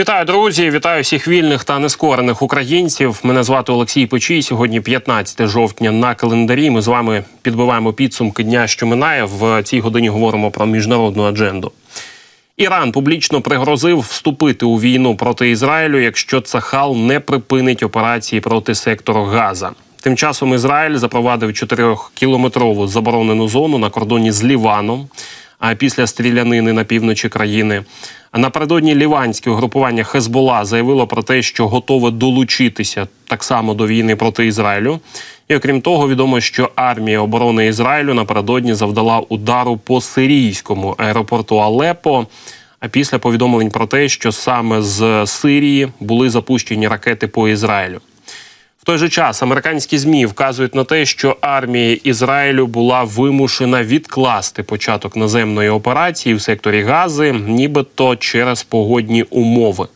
Вітаю, друзі! Вітаю всіх вільних та нескорених українців. Мене звати Олексій Печій. Сьогодні 15 жовтня на календарі. Ми з вами підбиваємо підсумки дня, що минає. В цій годині говоримо про міжнародну адженду. Іран публічно пригрозив вступити у війну проти Ізраїлю, якщо Цахал не припинить операції проти сектору Газа. Тим часом Ізраїль запровадив 4-кілометрову заборонену зону на кордоні з Ліваном. А після стрілянини на півночі країни напередодні ліванське угрупування Хезбола заявило про те, що готове долучитися так само до війни проти Ізраїлю. І окрім того, відомо, що армія оборони Ізраїлю напередодні завдала удару по сирійському аеропорту Алепо. А після повідомлень про те, що саме з Сирії були запущені ракети по Ізраїлю. В той же час американські змі вказують на те, що армія Ізраїлю була вимушена відкласти початок наземної операції в секторі Гази, нібито через погодні умови.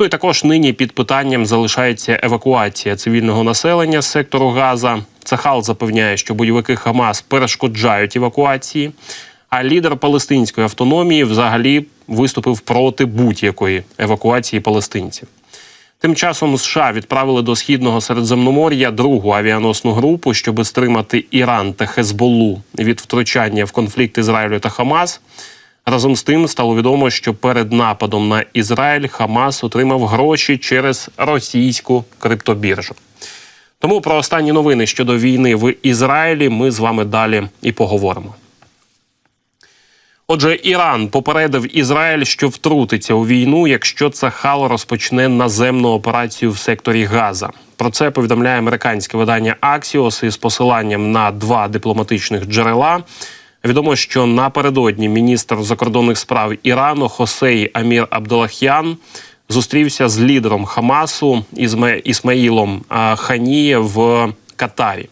Ну і також нині під питанням залишається евакуація цивільного населення з сектору Газа. Цахал запевняє, що бойовики Хамас перешкоджають евакуації. А лідер палестинської автономії взагалі виступив проти будь-якої евакуації палестинців. Тим часом США відправили до східного Середземномор'я другу авіаносну групу, щоб стримати Іран та Хезболу від втручання в конфлікт Ізраїлю та Хамас. Разом з тим стало відомо, що перед нападом на Ізраїль Хамас отримав гроші через російську криптобіржу. Тому про останні новини щодо війни в Ізраїлі ми з вами далі і поговоримо. Отже, Іран попередив Ізраїль, що втрутиться у війну, якщо Цахал розпочне наземну операцію в секторі Газа. Про це повідомляє американське видання Axios із посиланням на два дипломатичних джерела. Відомо, що напередодні міністр закордонних справ Ірану Хосей Амір Абдалахян зустрівся з лідером Хамасу Ісмаїлом Ханіє в Катарі.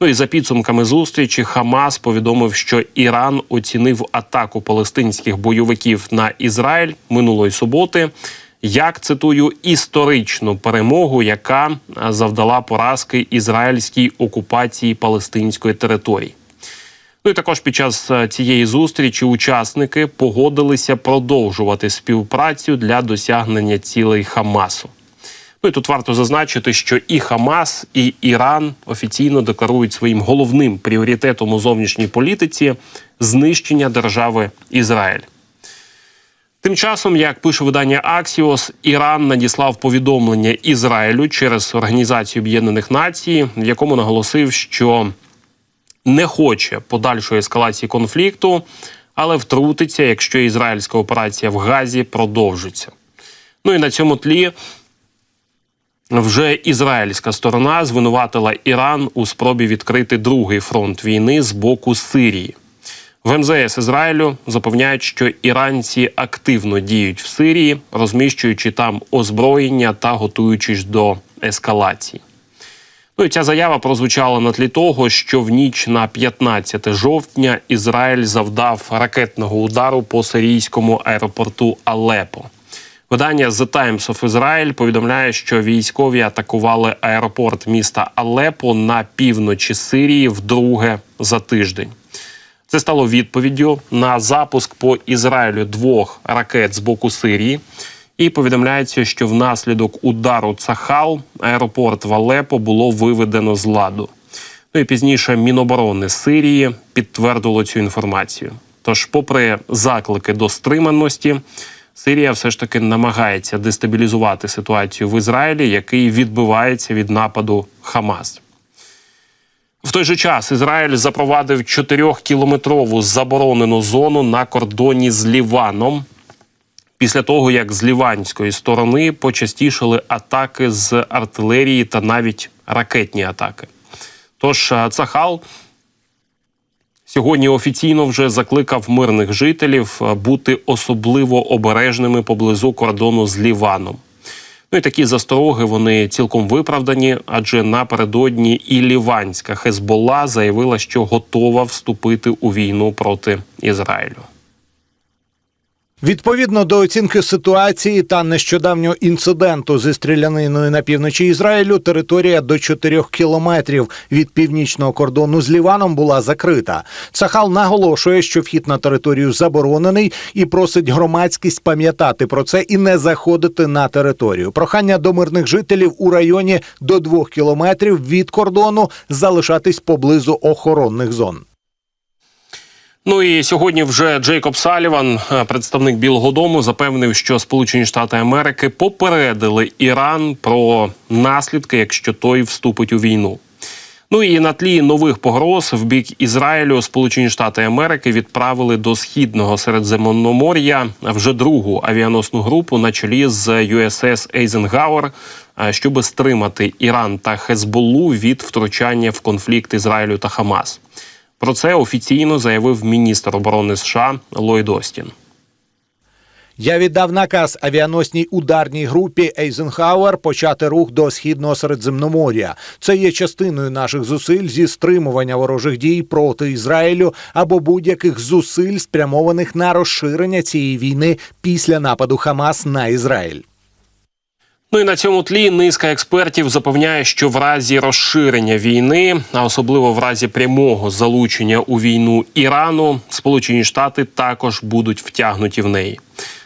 Ну і за підсумками зустрічі Хамас повідомив, що Іран оцінив атаку палестинських бойовиків на Ізраїль минулої суботи. Як цитую історичну перемогу, яка завдала поразки ізраїльській окупації палестинської території. Ну і також під час цієї зустрічі учасники погодилися продовжувати співпрацю для досягнення цілей Хамасу. Ну і тут варто зазначити, що і Хамас, і Іран офіційно декларують своїм головним пріоритетом у зовнішній політиці знищення держави Ізраїль. Тим часом, як пише видання Аксіос, Іран надіслав повідомлення Ізраїлю через Організацію Об'єднаних Націй, в якому наголосив, що не хоче подальшої ескалації конфлікту, але втрутиться, якщо ізраїльська операція в Газі продовжиться. Ну і на цьому тлі вже ізраїльська сторона звинуватила Іран у спробі відкрити другий фронт війни з боку Сирії. В МЗС Ізраїлю запевняють, що іранці активно діють в Сирії, розміщуючи там озброєння та готуючись до ескалації. Ну і ця заява прозвучала на тлі того, що в ніч на 15 жовтня Ізраїль завдав ракетного удару по сирійському аеропорту Алепо. Видання The Times of Israel повідомляє, що військові атакували аеропорт міста Алепо на півночі Сирії вдруге за тиждень. Це стало відповіддю на запуск по Ізраїлю двох ракет з боку Сирії. І повідомляється, що внаслідок удару Цахал аеропорт в Алепо було виведено з ладу. Ну і пізніше Міноборони Сирії підтвердило цю інформацію. Тож, попри заклики до стриманості. Сирія все ж таки намагається дестабілізувати ситуацію в Ізраїлі, який відбивається від нападу Хамас. В той же час Ізраїль запровадив 4-кілометрову заборонену зону на кордоні з Ліваном. Після того, як з ліванської сторони почастішали атаки з артилерії та навіть ракетні атаки. Тож Цахал Сьогодні офіційно вже закликав мирних жителів е, бути особливо обережними поблизу кордону з Ліваном. Ну і такі застороги вони цілком виправдані, адже напередодні і Ліванська Хезбола заявила, що готова вступити у війну проти Ізраїлю. Відповідно до оцінки ситуації та нещодавнього інциденту зі стріляниною на півночі Ізраїлю, територія до 4 кілометрів від північного кордону з Ліваном була закрита. Цахал наголошує, що вхід на територію заборонений і просить громадськість пам'ятати про це і не заходити на територію. Прохання до мирних жителів у районі до 2 кілометрів від кордону залишатись поблизу охоронних зон. Ну і сьогодні вже Джейкоб Саліван, е, представник Білого Дому, запевнив, що Сполучені Штати Америки попередили Іран про наслідки, якщо той вступить у війну. Ну і на тлі нових погроз в бік Ізраїлю Сполучені Штати Америки відправили до східного Середземномор'я вже другу авіаносну групу на чолі з USS Ейзенгауер, е, щоб стримати Іран та Хезболу від втручання в конфлікт Ізраїлю та Хамас. Про це офіційно заявив міністр оборони США Ллойд Остін. Я віддав наказ авіаносній ударній групі Ейзенхауер почати рух до східного Середземномор'я. Це є частиною наших зусиль зі стримування ворожих дій проти Ізраїлю або будь-яких зусиль, спрямованих на розширення цієї війни після нападу Хамас на Ізраїль. Ну і на цьому тлі низка експертів запевняє, що в разі розширення війни, а особливо в разі прямого залучення у війну Ірану, Сполучені Штати також будуть втягнуті в неї.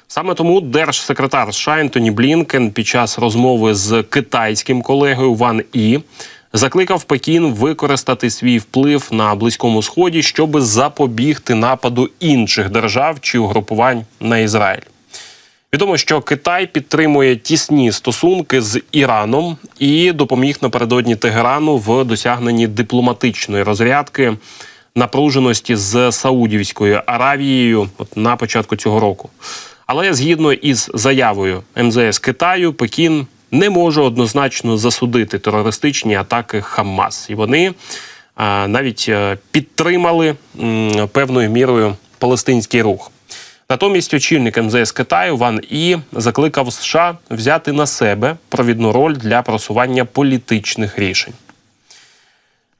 Саме тому держсекретар США Ентоні Блінкен під час розмови з китайським колегою Ван І закликав Пекін використати свій вплив на близькому сході, щоб запобігти нападу інших держав чи угрупувань на Ізраїль. Відомо, що Китай підтримує тісні стосунки з Іраном і допоміг напередодні Тегерану в досягненні дипломатичної розрядки напруженості з Саудівською Аравією от на початку цього року. Але згідно із заявою МЗС Китаю, Пекін не може однозначно засудити терористичні атаки Хамас, і вони навіть а, підтримали певною мірою палестинський рух. Натомість очільник МЗС Китаю Ван І закликав США взяти на себе провідну роль для просування політичних рішень.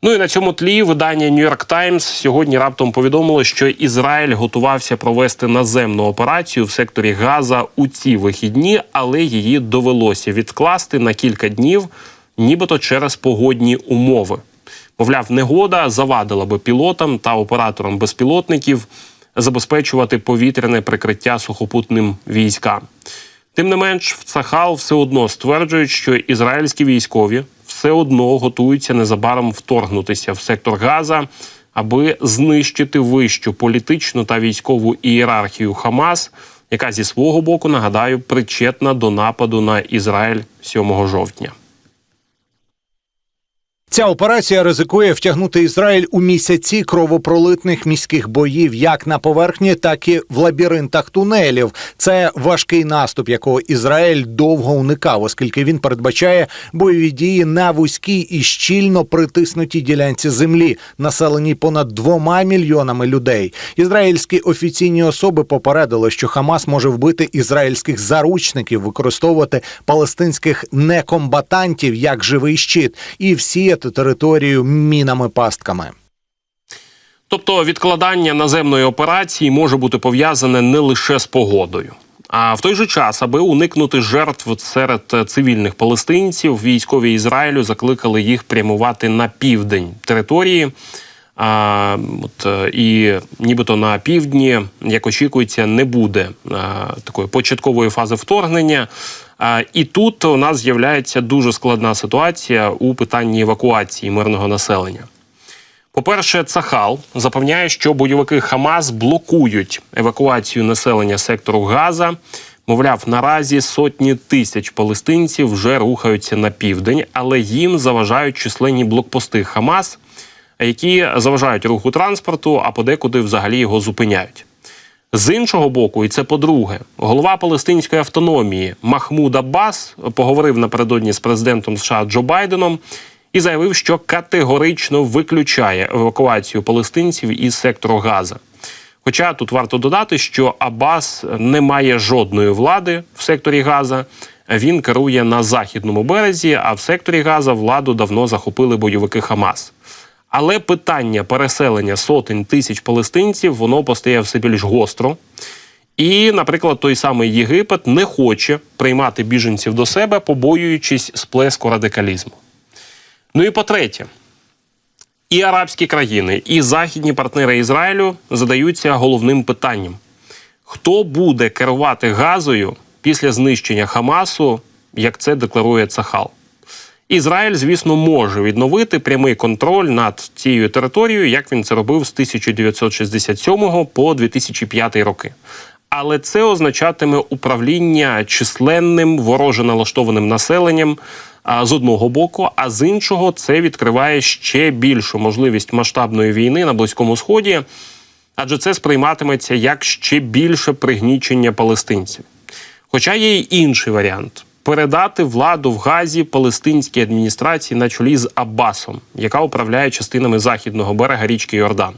Ну і на цьому тлі видання York Times сьогодні раптом повідомило, що Ізраїль готувався провести наземну операцію в секторі Газа у ці вихідні, але її довелося відкласти на кілька днів, нібито через погодні умови. Мовляв, негода завадила би пілотам та операторам безпілотників забезпечувати повітряне прикриття сухопутним військам. Тим не менш, в Цахал все одно стверджують, що ізраїльські військові все одно готуються незабаром вторгнутися в сектор Газа, аби знищити вищу політичну та військову ієрархію Хамас, яка зі свого боку нагадаю причетна до нападу на Ізраїль 7 жовтня. Ця операція ризикує втягнути Ізраїль у місяці кровопролитних міських боїв, як на поверхні, так і в лабіринтах тунелів. Це важкий наступ, якого Ізраїль довго уникав, оскільки він передбачає бойові дії на вузькій і щільно притиснутій ділянці землі, населеній понад двома мільйонами людей. Ізраїльські офіційні особи попередили, що Хамас може вбити ізраїльських заручників, використовувати палестинських некомбатантів як живий щит і всі територію мінами пастками. Тобто відкладання наземної операції може бути пов'язане не лише з погодою. А в той же час, аби уникнути жертв серед цивільних палестинців, військові Ізраїлю закликали їх прямувати на південь території. А, от, І нібито на півдні, як очікується, не буде а, такої початкової фази вторгнення. І тут у нас з'являється дуже складна ситуація у питанні евакуації мирного населення. По-перше, Цахал запевняє, що бойовики Хамас блокують евакуацію населення сектору Газа. Мовляв, наразі сотні тисяч палестинців вже рухаються на південь, але їм заважають численні блокпости Хамас, які заважають руху транспорту, а подекуди взагалі його зупиняють. З іншого боку, і це по-друге, голова палестинської автономії Махмуд Аббас поговорив напередодні з президентом США Джо Байденом і заявив, що категорично виключає евакуацію палестинців із сектору Газа. Хоча тут варто додати, що Аббас не має жодної влади в секторі Газа. Він керує на західному березі, а в секторі Газа владу давно захопили бойовики Хамас. Але питання переселення сотень тисяч палестинців воно постає все більш гостро. І, наприклад, той самий Єгипет не хоче приймати біженців до себе, побоюючись сплеску радикалізму. Ну і по-третє, і арабські країни, і західні партнери Ізраїлю задаються головним питанням: хто буде керувати газою після знищення Хамасу, як це декларує Цахал? Ізраїль, звісно, може відновити прямий контроль над цією територією, як він це робив з 1967 по 2005 роки. Але це означатиме управління численним вороже налаштованим населенням а, з одного боку, а з іншого це відкриває ще більшу можливість масштабної війни на Близькому Сході, адже це сприйматиметься як ще більше пригнічення палестинців. Хоча є й інший варіант передати владу в Газі палестинській адміністрації на чолі з Аббасом, яка управляє частинами західного берега річки Йордан.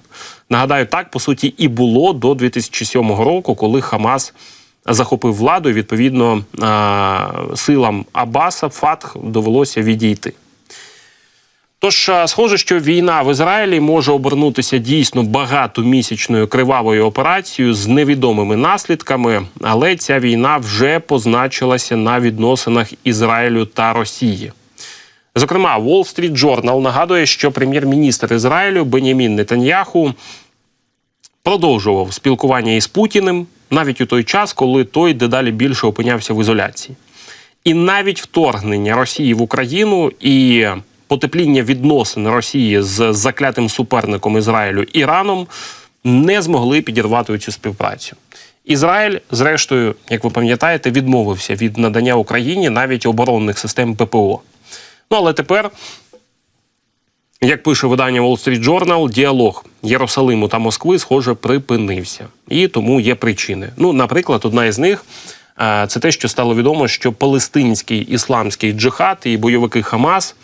Нагадаю, так по суті і було до 2007 року, коли Хамас захопив владу. і, Відповідно, силам Аббаса Фатх довелося відійти. Тож, схоже, що війна в Ізраїлі може обернутися дійсно багатомісячною кривавою операцією з невідомими наслідками, але ця війна вже позначилася на відносинах Ізраїлю та Росії. Зокрема, Wall Street Journal нагадує, що прем'єр-міністр Ізраїлю Бенямін Нетаньяху продовжував спілкування із Путіним навіть у той час, коли той дедалі більше опинявся в ізоляції. І навіть вторгнення Росії в Україну і потепління відносин Росії з заклятим суперником Ізраїлю Іраном не змогли підірвати цю співпрацю. Ізраїль, зрештою, як ви пам'ятаєте, відмовився від надання Україні навіть оборонних систем ППО. Ну але тепер як пише видання Wall Street Journal, діалог Єрусалиму та Москви, схоже, припинився. І тому є причини. Ну, наприклад, одна із них е, це те, що стало відомо, що палестинський ісламський джихад і бойовики Хамас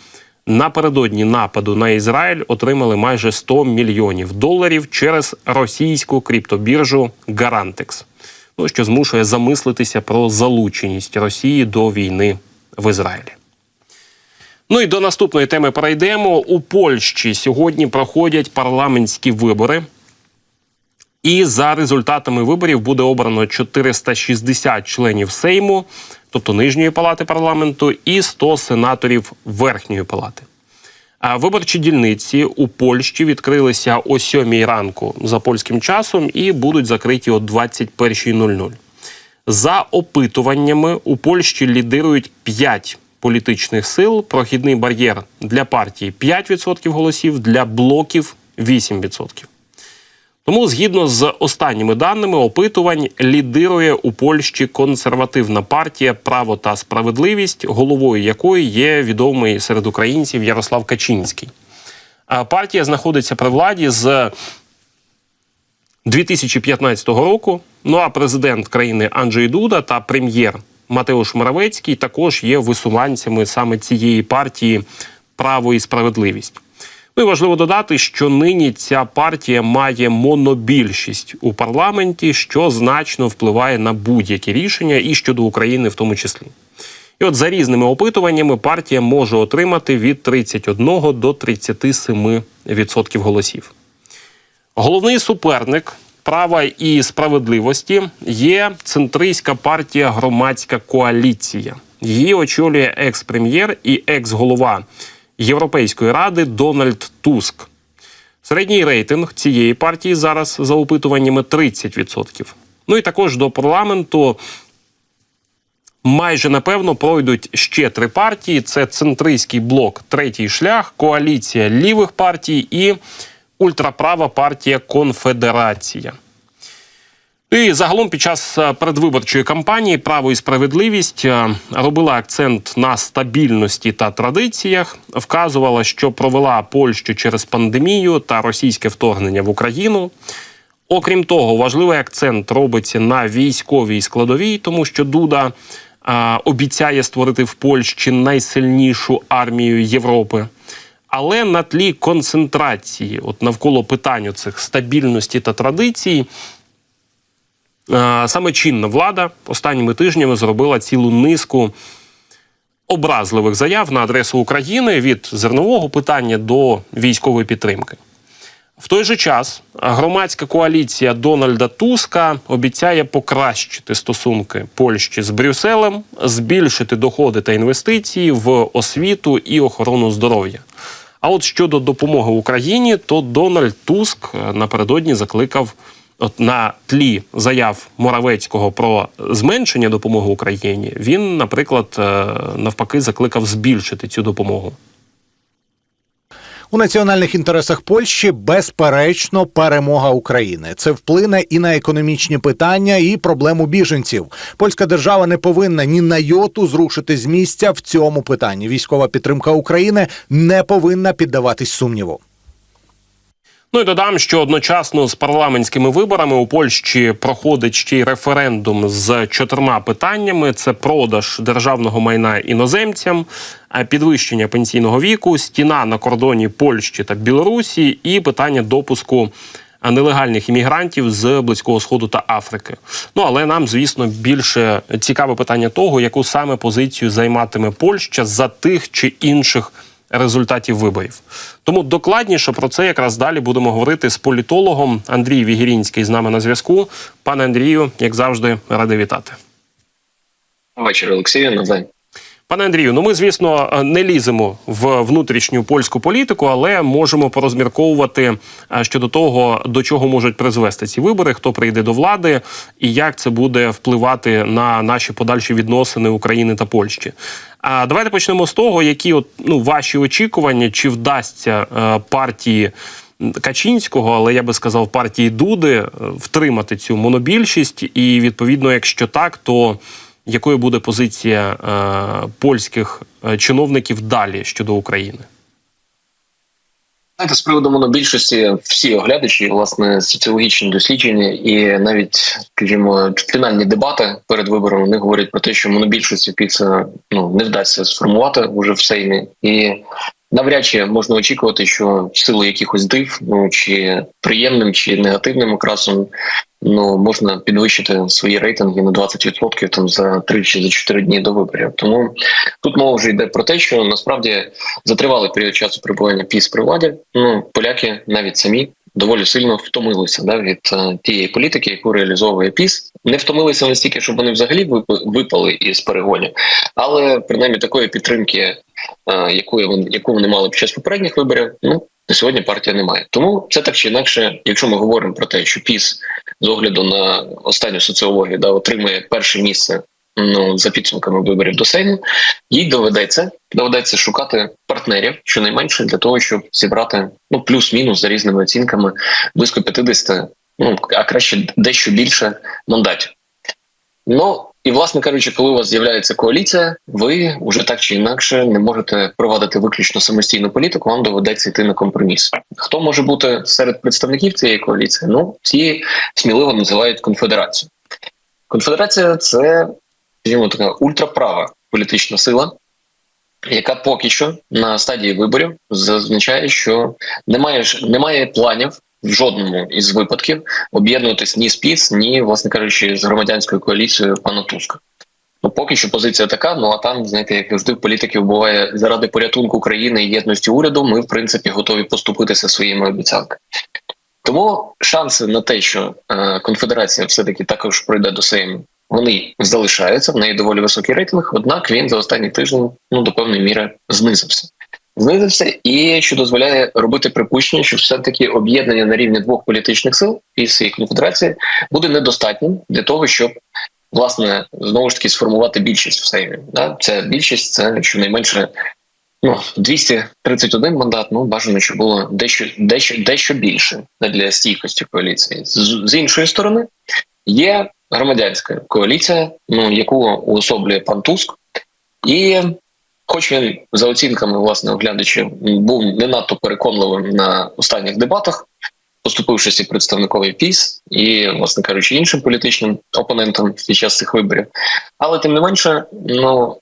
напередодні нападу на Ізраїль отримали майже 100 мільйонів доларів через російську криптобіржу Garantex. Ну, що змушує замислитися про залученість Росії до війни в Ізраїлі. Ну і до наступної теми перейдемо. У Польщі сьогодні проходять парламентські вибори. І за результатами виборів буде обрано 460 членів Сейму, тобто нижньої палати парламенту, і 100 сенаторів верхньої палати. А виборчі дільниці у Польщі відкрилися о 7 ранку за польським часом і будуть закриті о 21.00. За опитуваннями у Польщі лідирують 5 політичних сил. Прохідний бар'єр для партії 5% голосів, для блоків 8%. Тому, згідно з останніми даними опитувань, лідирує у Польщі консервативна партія Право та справедливість, головою якої є відомий серед українців Ярослав Качинський. Партія знаходиться при владі з 2015 року. Ну а президент країни Анджей Дуда та прем'єр Матеуш Моравецький також є висуванцями саме цієї партії Право і справедливість. Ну і важливо додати, що нині ця партія має монобільшість у парламенті, що значно впливає на будь-які рішення і щодо України в тому числі. І от за різними опитуваннями партія може отримати від 31 до 37% голосів. Головний суперник права і справедливості є центристська партія Громадська коаліція. Її очолює екс-прем'єр і екс-голова Європейської ради Дональд Туск. Середній рейтинг цієї партії зараз за опитуваннями 30%. Ну і також до парламенту майже напевно пройдуть ще три партії: це центристський блок, третій шлях, коаліція лівих партій і ультраправа партія Конфедерація. І загалом під час е, передвиборчої кампанії право і справедливість е, робила акцент на стабільності та традиціях, вказувала, що провела Польщу через пандемію та російське вторгнення в Україну. Окрім того, важливий акцент робиться на військовій складовій, тому що Дуда а, обіцяє створити в Польщі найсильнішу армію Європи. Але на тлі концентрації, от навколо питань цих стабільності та традицій, саме чинна влада останніми тижнями зробила цілу низку образливих заяв на адресу України від зернового питання до військової підтримки. В той же час громадська коаліція Дональда Туска обіцяє покращити стосунки Польщі з Брюсселем, збільшити доходи та інвестиції в освіту і охорону здоров'я. А от щодо допомоги Україні, то Дональд Туск е, напередодні закликав от на тлі заяв Моравецького про зменшення допомоги Україні. Він, наприклад, е, навпаки, закликав збільшити цю допомогу. У національних інтересах Польщі безперечно перемога України. Це вплине і на економічні питання, і проблему біженців. Польська держава не повинна ні на йоту зрушити з місця в цьому питанні. Військова підтримка України не повинна піддаватись сумніву. Ну і додам, що одночасно з парламентськими виборами у Польщі проходить ще й референдум з чотирма питаннями: це продаж державного майна іноземцям, підвищення пенсійного віку, стіна на кордоні Польщі та Білорусі, і питання допуску нелегальних іммігрантів з близького сходу та Африки. Ну але нам, звісно, більше цікаве питання того, яку саме позицію займатиме Польща за тих чи інших результатів виборів. Тому докладніше про це якраз далі будемо говорити з політологом Андрій Вігірінський з нами на зв'язку. Пане Андрію, як завжди, радий вітати. Вечір, Олексію, навзаєм. Пане Андрію, ну ми звісно не ліземо в внутрішню польську політику, але можемо порозмірковувати е, щодо того, до чого можуть призвести ці вибори, хто прийде до влади, і як це буде впливати на наші подальші відносини України та Польщі. А давайте почнемо з того, які от ну ваші очікування, чи вдасться е, партії. Качинського, але я би сказав, партії Дуди е, втримати цю монобільшість, і відповідно, якщо так, то якою буде позиція е, польських е, чиновників далі щодо України? Знаєте, з приводу монобільшості всі оглядачі, власне, соціологічні дослідження і навіть, скажімо, фінальні дебати перед виборами вони говорять про те, що монобільшості піца ну не вдасться сформувати вже в Сеймі, і навряд чи можна очікувати, що в силу якихось див, ну чи приємним, чи негативним окрасом, ну можна підвищити свої рейтинги на 20% там за 3 чи за 4 дні до виборів. Тому тут мова вже йде про те, що насправді затривали період часу перебування піс при владі, ну поляки навіть самі. Доволі сильно втомилися да, від е, тієї політики, яку реалізовує ПІС. Не втомилися настільки, щоб вони взагалі вип- випали із перегонів, але принаймні такої підтримки, е, якої яку вони мали під час попередніх виборів, ну на сьогодні партія не має. Тому це так чи інакше, якщо ми говоримо про те, що ПІС з огляду на останню соціологію да отримує перше місце ну за підсумками виборів до Сейму, їй доведеться доведеться шукати партнерів щонайменше для того, щоб зібрати ну плюс-мінус за різними оцінками близько 50, ну а краще дещо більше мандатів. Ну і власне кажучи, коли у вас з'являється коаліція, ви вже так чи інакше не можете провадити виключно самостійну політику. Вам доведеться йти на компроміс. Хто може бути серед представників цієї коаліції? Ну ці сміливо називають конфедерацію. Конфедерація це скажімо, така ультраправа політична сила, яка поки що на стадії виборів зазначає, що немає немає планів в жодному із випадків об'єднуватись ні з ПІС, ні, власне кажучи, з громадянською коаліцією пана Туска. Ну, поки що позиція така. Ну а там, знаєте, як завжди в політиків буває заради порятунку країни і єдності уряду. Ми, в принципі, готові поступитися своїми обіцянками. Тому шанси на те, що е, конфедерація все таки також пройде до Сейму, вони залишаються в неї доволі високий рейтинг. Однак він за останні тижні ну до певної міри знизився. Знизився і що дозволяє робити припущення, що все таки об'єднання на рівні двох політичних сил і цієї конфедерації буде недостатнім для того, щоб власне знову ж таки сформувати більшість в Сеймі. Да? Ця більшість це щонайменше ну 231 мандат. Ну бажано, щоб було дещо дещо дещо більше для стійкості коаліції. З, з іншої сторони є громадянська коаліція, ну яку уособлює пан Туск, і хоч він за оцінками власне оглядачів був не надто переконливим на останніх дебатах, поступившись і представникові ПІС, і, власне кажучи, іншим політичним опонентам під час цих виборів, але тим не менше, ну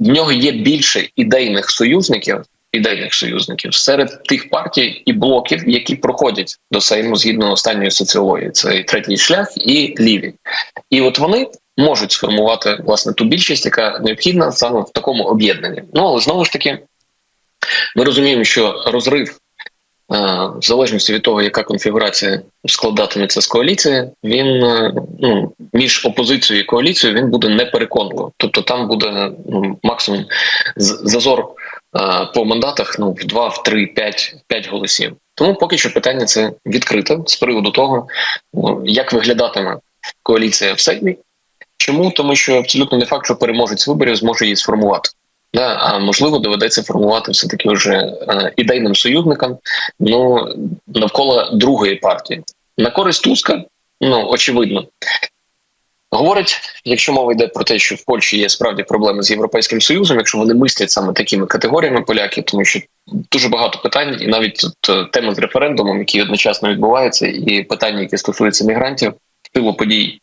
в нього є більше ідейних союзників. Ідейних союзників серед тих партій і блоків, які проходять до Сейму згідно останньої соціології, це і третій шлях і ліві, і от вони можуть сформувати власне ту більшість, яка необхідна саме в такому об'єднанні. Ну але знову ж таки, ми розуміємо, що розрив в залежності від того, яка конфігурація складатиметься з коаліції, він е, ну між опозицією і коаліцією він буде непереконливо. Тобто там буде ну, максимум зазор е, по мандатах ну в 2, в 3, 5, 5 голосів. Тому поки що питання це відкрите з приводу того, ну, як виглядатиме коаліція в Сеймі. Чому? Тому що абсолютно не факт, що переможець виборів зможе її сформувати. Да, а можливо, доведеться формувати все таки вже е, ідейним союзникам ну навколо другої партії. На користь Туска, ну очевидно. Говорить, якщо мова йде про те, що в Польщі є справді проблеми з європейським союзом, якщо вони мислять саме такими категоріями поляки, тому що дуже багато питань, і навіть тут е, тема з референдумом, який одночасно відбувається, і питання, які стосуються мігрантів, впливу подій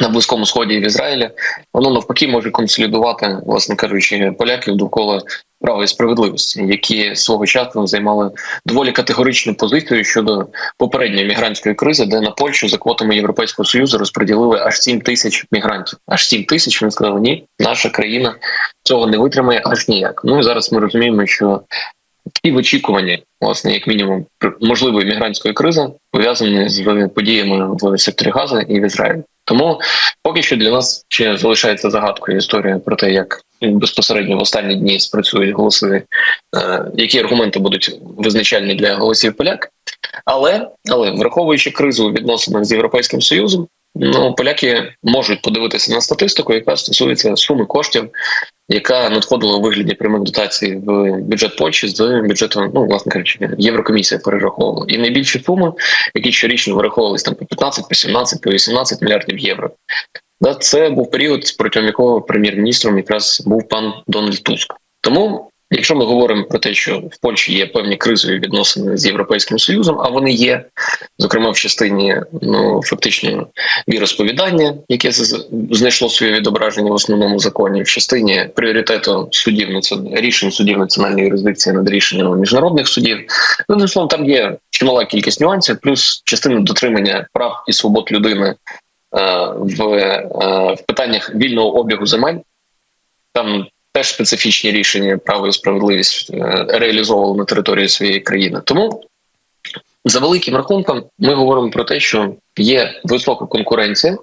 на близькому сході і в Ізраїлі, воно навпаки може консолідувати, власне кажучи, поляків довкола права і справедливості, які свого часу займали доволі категоричну позицію щодо попередньої мігрантської кризи, де на Польщу за квотами Європейського союзу розподілили аж 7 тисяч мігрантів. Аж 7 тисяч вони сказали, ні, наша країна цього не витримає аж ніяк. Ну і зараз ми розуміємо, що і в очікуванні, власне, як мінімум, можливої мігрантської кризи пов'язані з подіями в секторі Газа і в Ізраїлі. Тому поки що для нас ще залишається загадкою історія про те, як безпосередньо в останні дні спрацюють голоси, е, які аргументи будуть визначальні для голосів поляк. Але але враховуючи кризу у відносинах з європейським союзом, ну поляки можуть подивитися на статистику, яка стосується суми коштів, яка надходила у вигляді прямих дотацій в бюджет Польщі з бюджету, ну власне кажучи, Єврокомісія перераховувала. І найбільші суми, які щорічно вираховувалися там по 15, по 17, по 18 мільярдів євро. Да, це був період, протягом якого прем'єр-міністром якраз був пан Дональд Туск. Тому, якщо ми говоримо про те, що в Польщі є певні кризові відносини з європейським союзом, а вони є, зокрема в частині ну фактично віросповідання, яке знайшло своє відображення в основному законі, в частині пріоритету судів націон- рішень судів національної юрисдикції над рішеннями міжнародних судів. Ну, одним словом, там є чимала кількість нюансів, плюс частина дотримання прав і свобод людини е, в, е, в питаннях вільного обігу земель. Там теж специфічні рішення право і справедливість е, реалізовували на території своєї країни. Тому за великим рахунком ми говоримо про те, що є висока конкуренція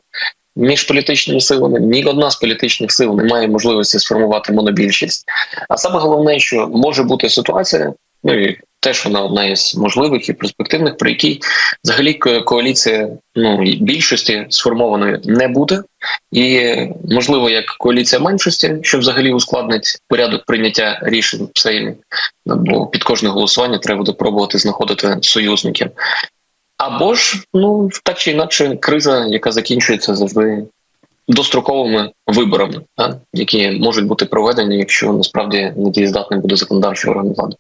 між політичними силами. Ні одна з політичних сил не має можливості сформувати монобільшість. А саме головне, що може бути ситуація, ну і теж вона одна із можливих і перспективних, при якій взагалі коаліція ну більшості сформованої не буде, і можливо як коаліція меншості, що взагалі ускладнить порядок прийняття рішень в Сеймі, Ну, бо під кожне голосування треба буде пробувати знаходити союзників. Або ж ну так чи інакше, криза, яка закінчується завжди достроковими виборами, які можуть бути проведені, якщо насправді недієздатним буде законодавчий орган влади.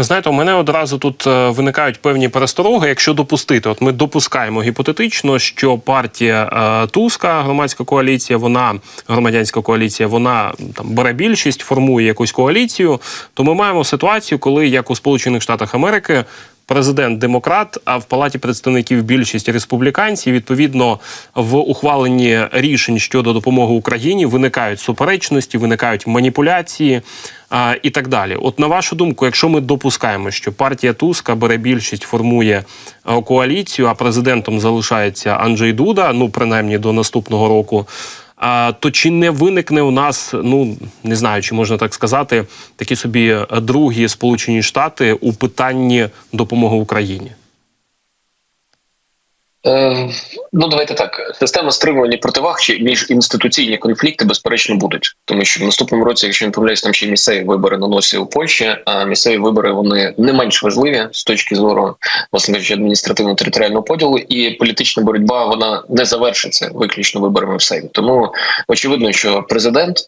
Ви знаєте, у мене одразу тут е, виникають певні перестороги, якщо допустити. От ми допускаємо гіпотетично, що партія е, Туска, громадська коаліція, вона громадянська коаліція, вона там бере більшість, формує якусь коаліцію. То ми маємо ситуацію, коли як у Сполучених Штатах Америки. Президент демократ, а в палаті представників більшість республіканці. Відповідно, в ухваленні рішень щодо допомоги Україні виникають суперечності, виникають маніпуляції а, і так далі. От на вашу думку, якщо ми допускаємо, що партія Туска бере більшість, формує е, коаліцію, а президентом залишається Анджей Дуда, ну принаймні до наступного року. То чи не виникне у нас, ну не знаю, чи можна так сказати, такі собі е, другі Сполучені Штати у питанні допомоги Україні? Е, ну давайте так. Система стримування противаг чи міжінституційні конфлікти безперечно будуть, тому що в наступному році, якщо не помиляюсь, там ще місцеві вибори на носі у Польщі. А місцеві вибори вони не менш важливі з точки зору власне адміністративно-територіального поділу, і політична боротьба вона не завершиться виключно виборами в Сеймі. Тому очевидно, що президент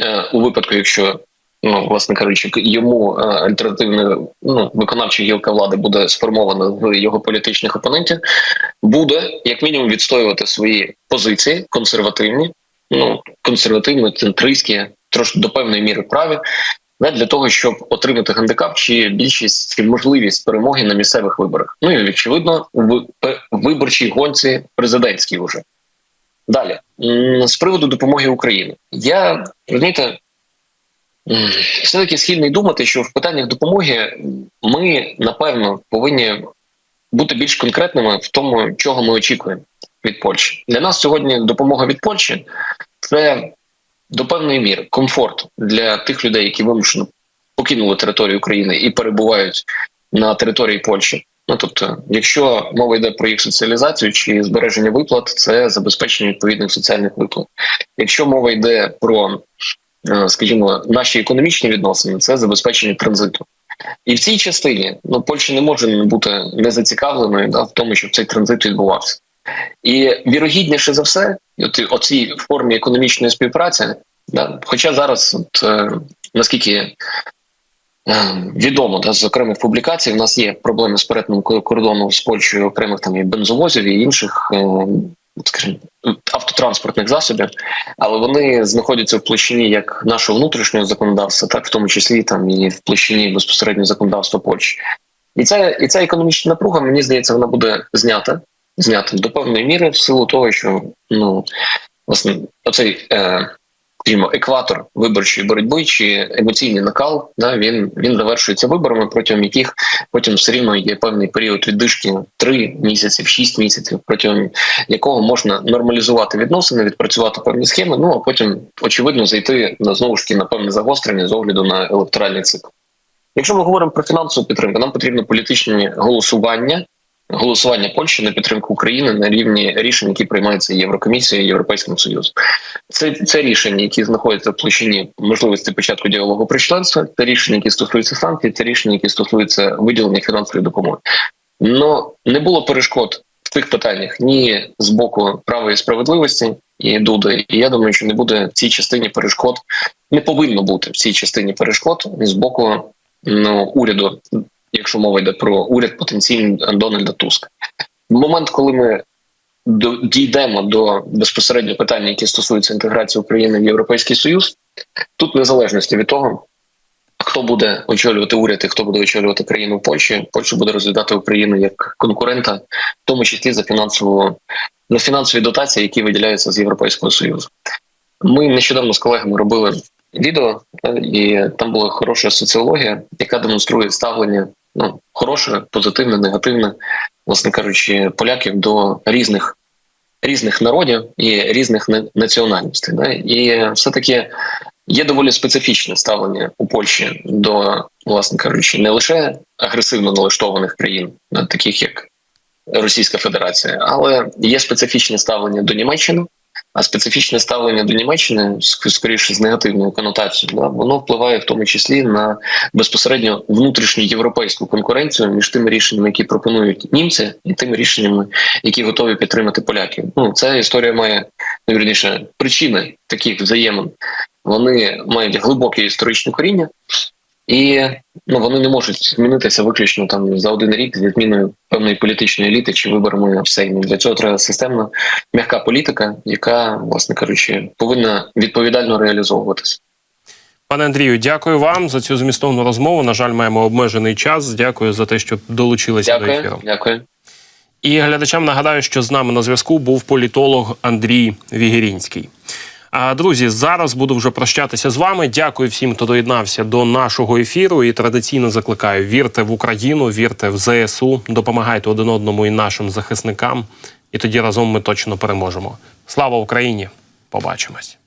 е, у випадку, якщо ну, власне кажучи, йому е, альтернативна ну, виконавча гілка влади буде сформована з його політичних опонентів, буде як мінімум відстоювати свої позиції консервативні, ну консервативно центристські, трошки до певної міри праві. Не для того, щоб отримати гандикап чи більшість чи можливість перемоги на місцевих виборах. Ну і очевидно, в виборчій гонці президентській уже. Далі з приводу допомоги Україні. Я розумієте, м, все-таки схильний думати, що в питаннях допомоги ми напевно повинні бути більш конкретними в тому, чого ми очікуємо від Польщі. Для нас сьогодні допомога від Польщі це до певної міри комфорт для тих людей, які вимушено покинули територію України і перебувають на території Польщі. Ну тобто, якщо мова йде про їх соціалізацію чи збереження виплат, це забезпечення відповідних соціальних виплат. Якщо мова йде про, скажімо, наші економічні відносини, це забезпечення транзиту. І в цій частині ну Польща не може бути не зацікавленою да, в тому, щоб цей транзит відбувався. І вірогідніше за все, от оцій формі економічної співпраці, да, хоча зараз, от, е, наскільки е, відомо, да, з окремих публікацій, в нас є проблеми з перетином ко- кордону з Польщею окремих там і бензовозів і інших, е, скажімо, автотранспортних засобів, але вони знаходяться в площині як нашого внутрішнього законодавства, так в тому числі там і в площині безпосередньо законодавства Польщі. І ця, і ця економічна напруга, мені здається, вона буде знята знята до певної міри в силу того, що ну власне оцей е, скажімо, екватор виборчої боротьби чи емоційний накал, да він він завершується виборами, протягом яких потім все рівно є певний період віддишки 3 місяці, 6 місяців, протягом якого можна нормалізувати відносини, відпрацювати певні схеми. Ну а потім очевидно зайти на знову ж таки на певне загострення з огляду на електоральний цикл. Якщо ми говоримо про фінансову підтримку, нам потрібно політичні голосування голосування Польщі на підтримку України на рівні рішень, які приймаються Єврокомісією Європейським Союзом. Це це рішення, які знаходяться в площині можливості початку діалогу про членство, це рішення, які стосуються санкцій, це рішення, які стосуються виділення фінансової допомоги. Но не було перешкод в цих питаннях ні з боку правої справедливості і Дуди. І я думаю, що не буде в цій частині перешкод, не повинно бути в цій частині перешкод з боку ну, уряду якщо мова йде про уряд потенційний Дональда Туска. В момент, коли ми дійдемо до безпосередньо питання, які стосуються інтеграції України в Європейський Союз, тут незалежності від того, хто буде очолювати уряд і хто буде очолювати країну в Польщі, Польща буде розглядати Україну як конкурента, в тому числі за фінансову за фінансові дотації, які виділяються з Європейського Союзу. Ми нещодавно з колегами робили відео, і там була хороша соціологія, яка демонструє ставлення ну хороше, позитивне, негативне, власне кажучи, поляків до різних різних народів і різних національностей. Да? І все таки є доволі специфічне ставлення у Польщі до, власне кажучи, не лише агресивно налаштованих країн, таких як Російська Федерація, але є специфічне ставлення до Німеччини. А специфічне ставлення до Німеччини скоріше з негативною конотацією, да, воно впливає в тому числі на безпосередньо внутрішню європейську конкуренцію між тими рішеннями, які пропонують німці, і тими рішеннями, які готові підтримати поляків. Ну ця історія має ну, вірніше причини таких взаємин. Вони мають глибоке історичне коріння. І ну вони не можуть змінитися виключно там за один рік зі зміною певної політичної еліти чи виборами в Сеймі. Для цього треба системна м'яка політика, яка, власне кажучи, повинна відповідально реалізовуватися. Пане Андрію, дякую вам за цю змістовну розмову. На жаль, маємо обмежений час. Дякую за те, що долучилися дякую, до ефіру. Дякую. І глядачам нагадаю, що з нами на зв'язку був політолог Андрій Вігірінський. Друзі, зараз буду вже прощатися з вами. Дякую всім, хто доєднався до нашого ефіру. І традиційно закликаю: вірте в Україну, вірте в ЗСУ, допомагайте один одному і нашим захисникам. І тоді разом ми точно переможемо. Слава Україні! Побачимось.